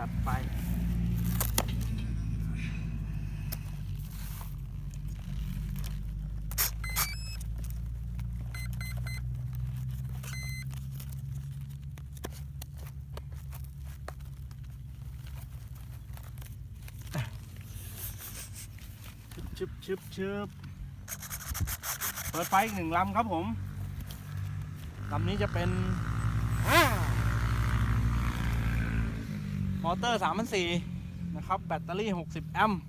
จัดไปชึบชึบชึบเปิดไฟอีกหนึ่งลำครับผม ลำนี้จะเป็น มอเตอร์3,400นะครับ แบตเตอรี่ 60 แอมป์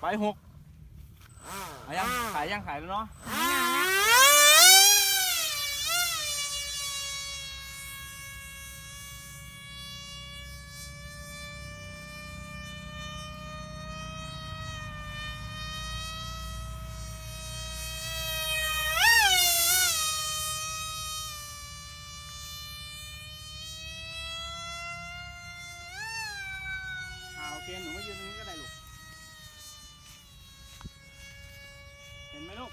ไป6ขายยังขายยังขายแล้วเนาะ อ่าโอเค หนูมายืนตรงนี้ก็ได้ลูก เห็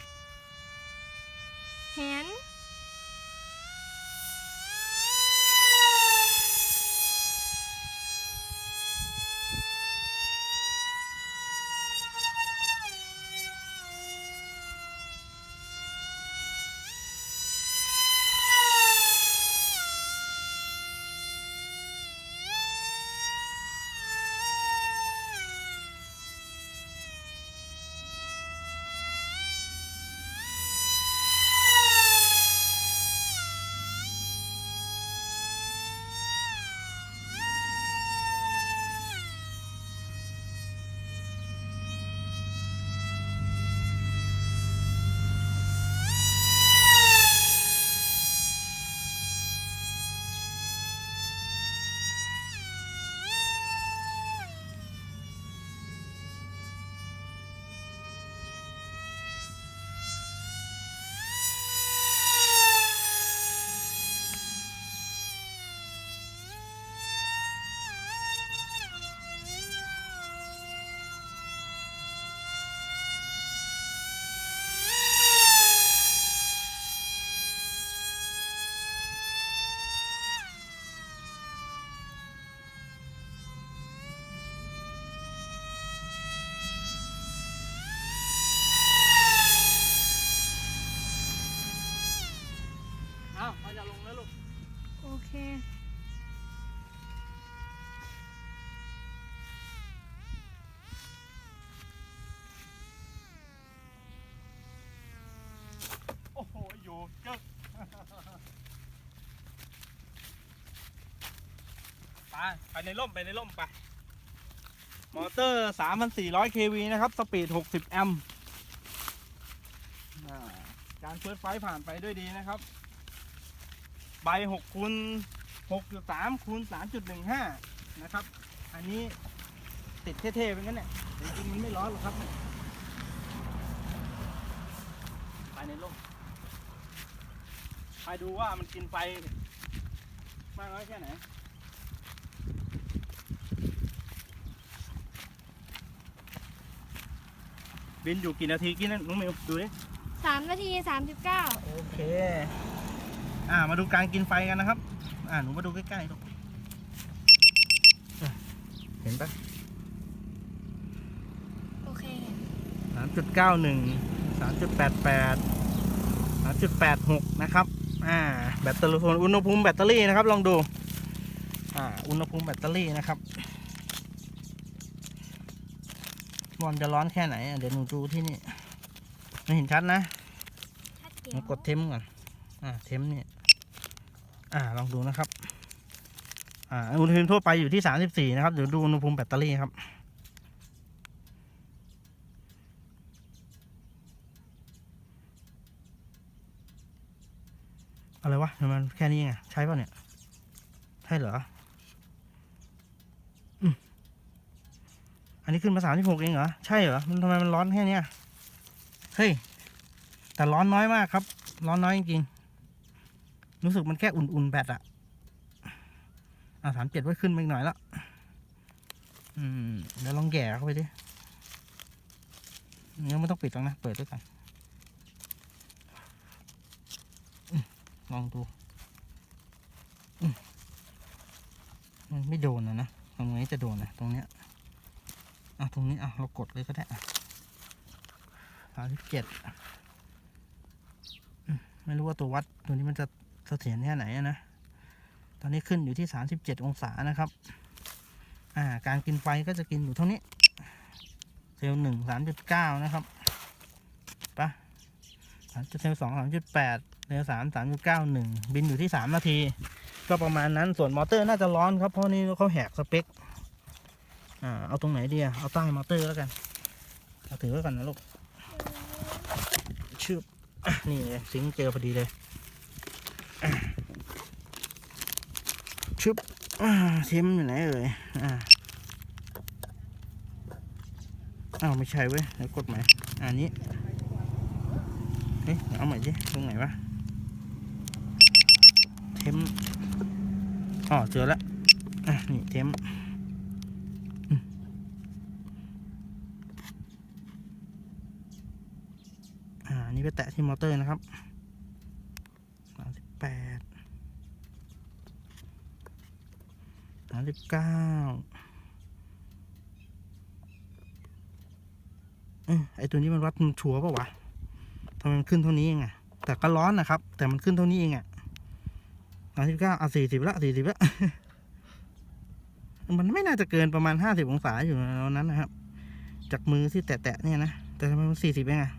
ลงแล้วลูก โอเคโอ้โหอยู่เจ๊กไปไปในร่ม ไปในร่ม ไป มอเตอร์ 3,400 kV นะครับ สปีด 60 แอมป์อ่าการเฟิร์สไฟท์ผ่านไปด้วยดีนะครับ ใบ6คูณ6.3คูณ3.15 นะครับ อันนี้ติดเท่ๆเป็นงั้นเนี่ยจริงๆมันไม่ร้อนหรอกครับไปในร่มไปดูว่ามันกินไฟมากน้อยแค่ไหนบินอยู่กี่นาทีกี่นั่นน้องมิวดูดิสามนาทีสามสิบเก้าโอเค อ่ามาดูการกินไฟกันนะครับ อ่าหนูมาดูใกล้ๆลูกอะเห็นปะโอเคสามจุดเก้าหนึ่งสามจุดแปดแปดสามจุดแปดหกนะครับ อ่า แบตเตอรี่ส่วนอุณหภูมิแบตเตอรี่นะครับ ลองดู อ่า อุณหภูมิแบตเตอรี่นะครับว่ามันจะร้อนแค่ไหนอะเดี๋ยวหนูดูที่นี่ไม่เห็นชัดนะ ชัดเจนมากดเทมก่อน อ่า เทมเนี่ย อ่าลองดูนะครับ อ่าอุณหภูมิทั่วไปอยู่ที่สามสิบสี่นะครับเดี๋ยวดูอุณหภูมิแบตเตอรี่ครับอะไรวะทำไมมันแค่นี้ไงใช่ป่ะเนี่ย ใช่เหรออืมอันนี้ขึ้นมาสามสิบหกเองเหรอ ใช่เหรอ มันทำไมมันร้อนแค่เนี้ยเฮ้ย แต่ร้อนน้อยมากครับ ร้อนน้อยจริงๆ รู้สึกมันแค่อุ่นๆแบตอะอะสามเจ็ดไว้ขึ้นมาอีกหน่อยละอืมเดี๋ยวลองแหย่เข้าไปดิยังไม่ต้องปิดตรงนะ เปิดด้วยกันอลองดูอืมมันไม่โดนนะนะตรงนี้จะโดนนะตรงเนี้ยอะตรงนี้อะเรากดเลยก็ได้อะสามสิบเจ็ดไม่รู้ว่าตัววัดตัวนี้มันจะ เสถียรแค่ไหนนะ ตอนนี้ขึ้นอยู่ที่สามสิบเจ็ดองศานะครับ อ่า การกินไฟก็จะกินอยู่เท่านี้ เซลล์หนึ่งสามจุดเก้านะครับปะเซลล์สองสามจุดแปดเซลล์สามสามจุดเก้าหนึ่งบินอยู่ที่สามนาที ก็ประมาณนั้น ส่วนมอเตอร์น่าจะร้อนครับ เพราะนี่เขาแหกสเปค อ่า เอาตรงไหนดีอะเอาใต้มอเตอร์แล้วกัน เอาถือไว้ก่อนนะลูกชืบนี่เลยซิงเจอพอดีเลย ชึบเทมอยู่ไหนเอ่ยอ่าอ้าวไม่ใช่เว้ยเดี๋ยวกดใหม่อันนี้เฮ้ยเอาใหม่ดิตรงไหนวะเทมอ๋อเจอแล้วอะนี่เทมอ่านนี้ไปแตะที่มอเตอร์นะครับ แปดสามสิบเก้าเอยไอตัวนี้มันวัดมันชัวร์ป่าวะทำไมมันขึ้นเท่านี้เองอะแต่ก็ร้อนนะครับ แต่มันขึ้นเท่านี้เองอะสามสิบเก้าอะสี่สิบละสี่สิบละมันไม่น่าจะเกินประมาณห้าสิบองศาอยู่ตอนนั้นนะครับ จากมือที่แตะๆเนี่ยนะ แต่ทำไมมันสี่สิบเองอะ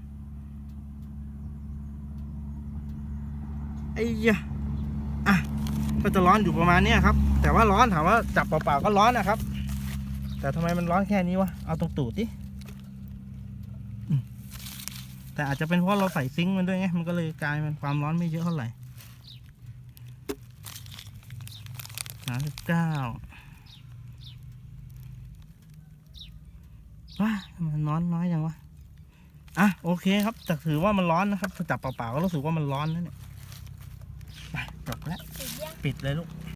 อ้ยะอะก็จะร้อนอยู่ประมาณเนี้ยครับ แต่ว่าร้อนถามว่าจับเปล่าๆก็ร้อนนะครับ แต่ทำไมมันร้อนแค่นี้วะ เอาตรงตูดดิแต่อาจจะเป็นเพราะเราใส่ซิงค์มันด้วยไง มันก็เลยกลายเป็นความร้อนไม่เยอะเท่าไหร่สามสิบเก้าว้ามันร้อนน้อยจังวะ อะโอเคครับแต่ถือว่ามันร้อนนะครับจับเปล่าๆก็รู้สึกว่ามันร้อนนะเนี่ยไปจบแล้ว ติดยัง ปิดเลยลูก